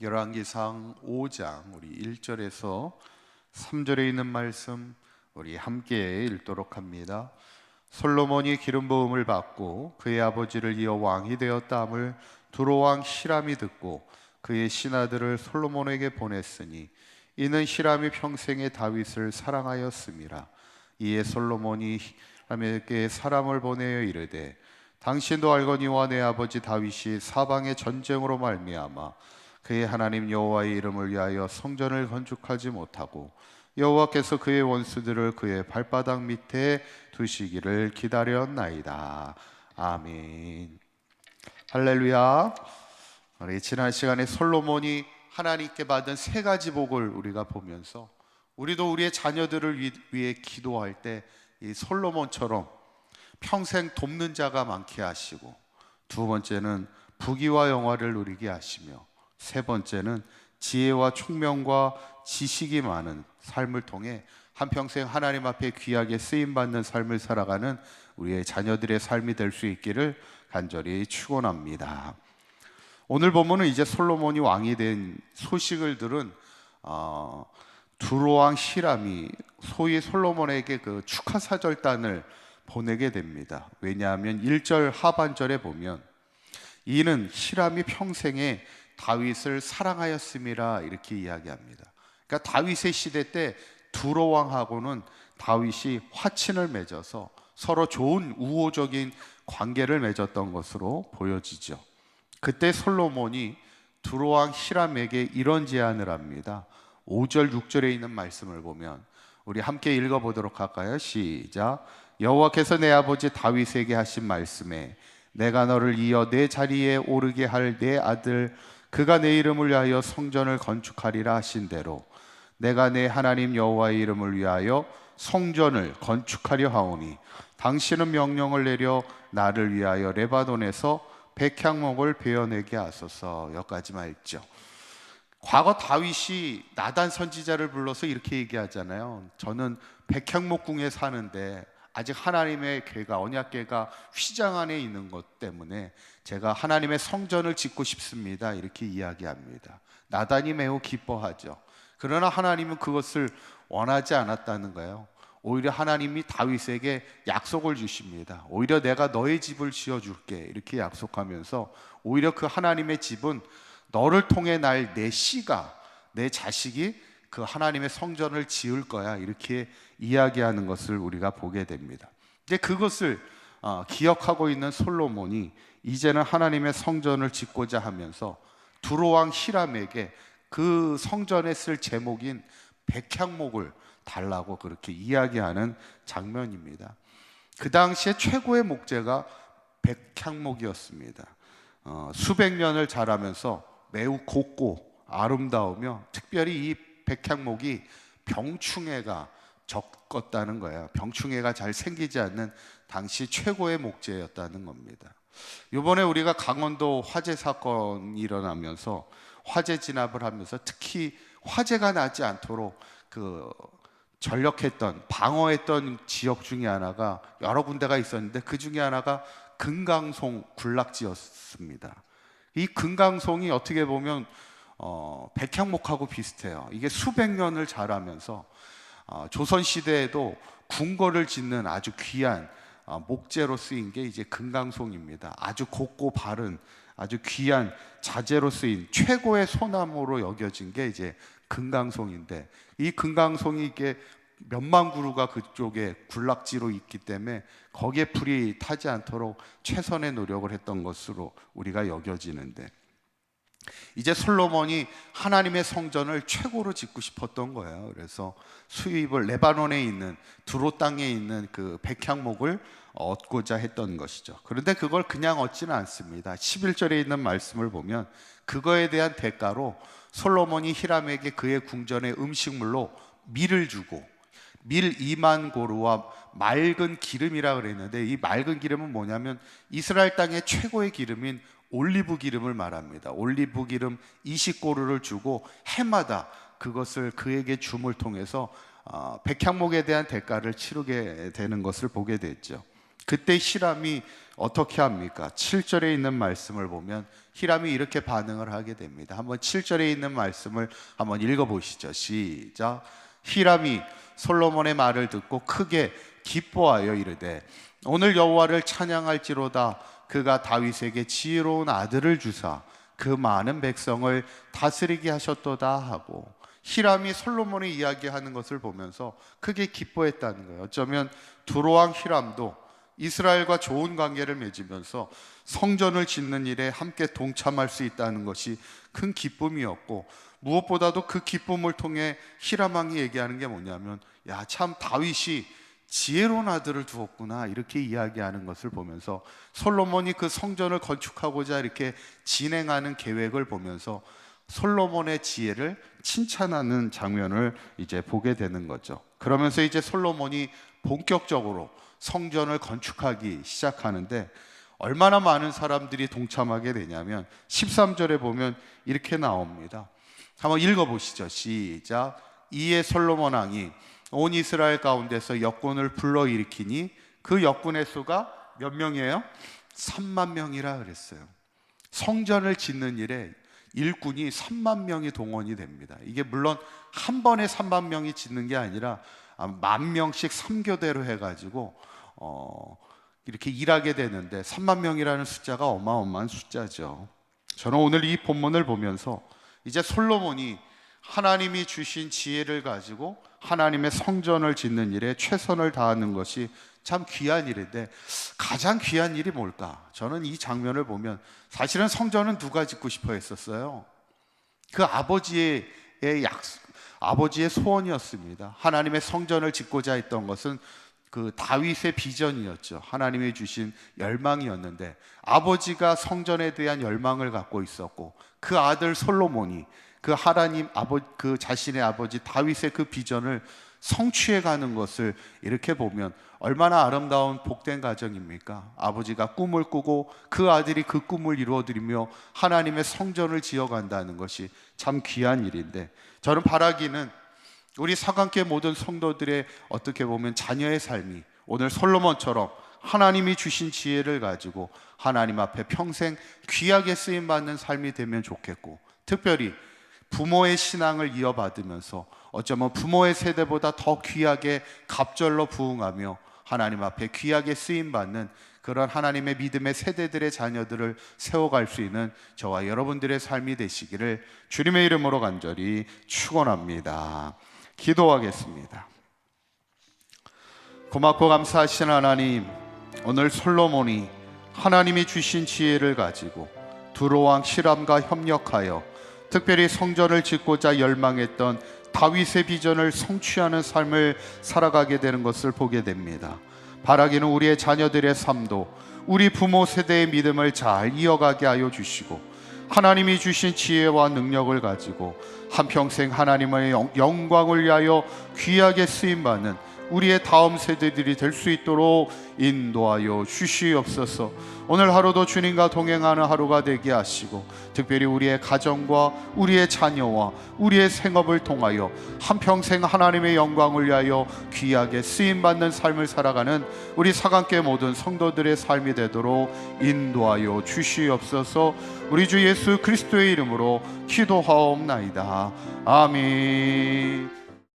열왕기상 5장 우리 1절에서 3절에 있는 말씀 우리 함께 읽도록 합니다. 솔로몬이 기름 부음을 받고 그의 아버지를 이어 왕이 되었다함을 두로 왕 히람이 듣고 그의 신하들을 솔로몬에게 보냈으니 이는 히람이 평생에 다윗을 사랑하였음이라. 이에 솔로몬이 히람에게 사람을 보내어 이르되 당신도 알거니와 내 아버지 다윗이 사방의 전쟁으로 말미암아 그의 하나님 여호와의 이름을 위하여 성전을 건축하지 못하고 여호와께서 그의 원수들을 그의 발바닥 밑에 두시기를 기다렸나이다. 아멘. 할렐루야. 우리 지난 시간에 솔로몬이 하나님께 받은 세 가지 복을 우리가 보면서 우리도 우리의 자녀들을 위- 위해 기도할 때 이 솔로몬처럼 평생 돕는 자가 많게 하시고 두 번째는 부귀와 영화를 누리게 하시며 세 번째는 지혜와 총명과 지식이 많은 삶을 통해 한평생 하나님 앞에 귀하게 쓰임 받는 삶을 살아가는 우리의 자녀들의 삶이 될 수 있기를 간절히 축원합니다. 오늘 보면은 이제 솔로몬이 왕이 된 소식을 들은 어, 두로왕 히람이 소위 솔로몬에게 그 축하 사절단을 보내게 됩니다. 왜냐하면 1절 하반절에 보면 이는 히람이 평생에 다윗을 사랑하였음이라 이렇게 이야기합니다. 그러니까 다윗의 시대 때 두로 왕하고는 다윗이 화친을 맺어서 서로 좋은 우호적인 관계를 맺었던 것으로 보여지죠. 그때 솔로몬이 두로 왕 히람에게 이런 제안을 합니다. 5절 6절에 있는 말씀을 보면 우리 함께 읽어 보도록 할까요? 시작. 여호와께서 내 아버지 다윗에게 하신 말씀에 내가 너를 이어 내 자리에 오르게 할 내 아들 그가 내 이름을 위하여 성전을 건축하리라 하신 대로 내가 내 하나님 여호와의 이름을 위하여 성전을 건축하려 하오니 당신은 명령을 내려 나를 위하여 레바논에서 백향목을 베어내게 하소서 여기까지만 읽죠. 과거 다윗이 나단 선지자를 불러서 이렇게 얘기하잖아요. 저는 백향목궁에 사는데 아직 하나님의 궤가 언약궤가 휘장 안에 있는 것 때문에 제가 하나님의 성전을 짓고 싶습니다. 이렇게 이야기합니다. 나단이 매우 기뻐하죠. 그러나 하나님은 그것을 원하지 않았다는 거예요. 오히려 하나님이 다윗에게 약속을 주십니다. 오히려 내가 너의 집을 지어 줄게. 이렇게 약속하면서 오히려 그 하나님의 집은 너를 통해 날 내 씨가 내 자식이 그 하나님의 성전을 지을 거야. 이렇게 이야기하는 것을 우리가 보게 됩니다. 이제 그것을 어, 기억하고 있는 솔로몬이 이제는 하나님의 성전을 짓고자 하면서 두로왕 히람에게 그 성전에 쓸 제목인 백향목을 달라고 그렇게 이야기하는 장면입니다. 그 당시에 최고의 목재가 백향목이었습니다. 어, 수백 년을 자라면서 매우 곱고 아름다우며 특별히 이 백향목이 병충해가 적었다는 거예요. 병충해가 잘 생기지 않는 당시 최고의 목재였다는 겁니다. 이번에 우리가 강원도 화재 사건이 일어나면서 화재 진압을 하면서 특히 화재가 나지 않도록 그 전력했던 방어했던 지역 중에 하나가 여러 군데가 있었는데 그 중에 하나가 금강송 군락지였습니다. 이 금강송이 어떻게 보면 어, 백향목하고 비슷해요. 이게 수백 년을 자라면서 어, 조선 시대에도 궁궐을 짓는 아주 귀한 어, 목재로 쓰인 게 이제 금강송입니다. 아주 곱고 바른 아주 귀한 자재로 쓰인 최고의 소나무로 여겨진 게 이제 금강송인데 이 금강송이 이게 몇만 그루가 그쪽에 군락지로 있기 때문에 거기에 불이 타지 않도록 최선의 노력을 했던 것으로 우리가 여겨지는데 이제 솔로몬이 하나님의 성전을 최고로 짓고 싶었던 거예요. 그래서 수입을 레바논에 있는 두로 땅에 있는 그 백향목을 얻고자 했던 것이죠. 그런데 그걸 그냥 얻지는 않습니다. 11절에 있는 말씀을 보면 그거에 대한 대가로 솔로몬이 히람에게 그의 궁전의 음식물로 밀을 주고 밀 2만 고루와 맑은 기름이라 그랬는데 이 맑은 기름은 뭐냐면 이스라엘 땅의 최고의 기름인 올리브 기름을 말합니다. 올리브 기름 20고루를 주고 해마다 그것을 그에게 줌을 통해서 어, 백향목에 대한 대가를 치르게 되는 것을 보게 됐죠. 그때 히람이 어떻게 합니까? 7절에 있는 말씀을 보면 히람이 이렇게 반응을 하게 됩니다. 한번 7절에 있는 말씀을 한번 읽어 보시죠. 시작. 히람이 솔로몬의 말을 듣고 크게 기뻐하여 이르되 오늘 여호와를 찬양할지로다 그가 다윗에게 지혜로운 아들을 주사 그 많은 백성을 다스리게 하셨도다 하고 히람이 솔로몬의 이야기하는 것을 보면서 크게 기뻐했다는 거예요. 어쩌면 두로왕 히람도 이스라엘과 좋은 관계를 맺으면서 성전을 짓는 일에 함께 동참할 수 있다는 것이 큰 기쁨이었고 무엇보다도 그 기쁨을 통해 히람 왕이 얘기하는 게 뭐냐면 야 참 다윗이 지혜로운 아들을 두었구나 이렇게 이야기하는 것을 보면서 솔로몬이 그 성전을 건축하고자 이렇게 진행하는 계획을 보면서 솔로몬의 지혜를 칭찬하는 장면을 이제 보게 되는 거죠. 그러면서 이제 솔로몬이 본격적으로 성전을 건축하기 시작하는데 얼마나 많은 사람들이 동참하게 되냐면 13절에 보면 이렇게 나옵니다. 한번 읽어 보시죠. 시작. 이에 솔로몬 왕이 온 이스라엘 가운데서 역군을 불러일으키니 그 역군의 수가 몇 명이에요? 3만 명이라 그랬어요. 성전을 짓는 일에 일꾼이 3만 명이 동원이 됩니다. 이게 물론 한 번에 3만 명이 짓는 게 아니라 아, 만 명씩 3교대로 해가지고 어, 이렇게 일하게 되는데 3만 명이라는 숫자가 어마어마한 숫자죠. 저는 오늘 이 본문을 보면서 이제 솔로몬이 하나님이 주신 지혜를 가지고 하나님의 성전을 짓는 일에 최선을 다하는 것이 참 귀한 일인데 가장 귀한 일이 뭘까? 저는 이 장면을 보면 사실은 성전은 누가 짓고 싶어 했었어요. 그 아버지의 약 아버지의 소원이었습니다. 하나님의 성전을 짓고자 했던 것은 그 다윗의 비전이었죠. 하나님이 주신 열망이었는데 아버지가 성전에 대한 열망을 갖고 있었고 그 아들 솔로몬이 그 하나님 아버 그 자신의 아버지 다윗의 그 비전을 성취해 가는 것을 이렇게 보면 얼마나 아름다운 복된 가정입니까? 아버지가 꿈을 꾸고 그 아들이 그 꿈을 이루어 드리며 하나님의 성전을 지어 간다는 것이 참 귀한 일인데 저는 바라기는 우리 사관계 모든 성도들의 어떻게 보면 자녀의 삶이 오늘 솔로몬처럼 하나님이 주신 지혜를 가지고 하나님 앞에 평생 귀하게 쓰임 받는 삶이 되면 좋겠고 특별히 부모의 신앙을 이어받으면서 어쩌면 부모의 세대보다 더 귀하게 갑절로 부응하며 하나님 앞에 귀하게 쓰임 받는 그런 하나님의 믿음의 세대들의 자녀들을 세워갈 수 있는 저와 여러분들의 삶이 되시기를 주님의 이름으로 간절히 축원합니다. 기도하겠습니다. 고맙고 감사하신 하나님, 오늘 솔로몬이 하나님이 주신 지혜를 가지고 두로왕 시람과 협력하여 특별히 성전을 짓고자 열망했던 다윗의 비전을 성취하는 삶을 살아가게 되는 것을 보게 됩니다. 바라기는 우리의 자녀들의 삶도 우리 부모 세대의 믿음을 잘 이어가게 하여 주시고 하나님이 주신 지혜와 능력을 가지고 한평생 하나님의 영- 영광을 위하여 귀하게 쓰임 받는 우리의 다음 세대들이 될 수 있도록 인도하여 주시옵소서. 오늘 하루도 주님과 동행하는 하루가 되게 하시고 특별히 우리의 가정과 우리의 자녀와 우리의 생업을 통하여 한평생 하나님의 영광을 위하여 귀하게 쓰임 받는 삶을 살아가는 우리 사관계 모든 성도들의 삶이 되도록 인도하여 주시옵소서. 우리 주 예수 그리스도의 이름으로 기도하옵나이다. 아멘.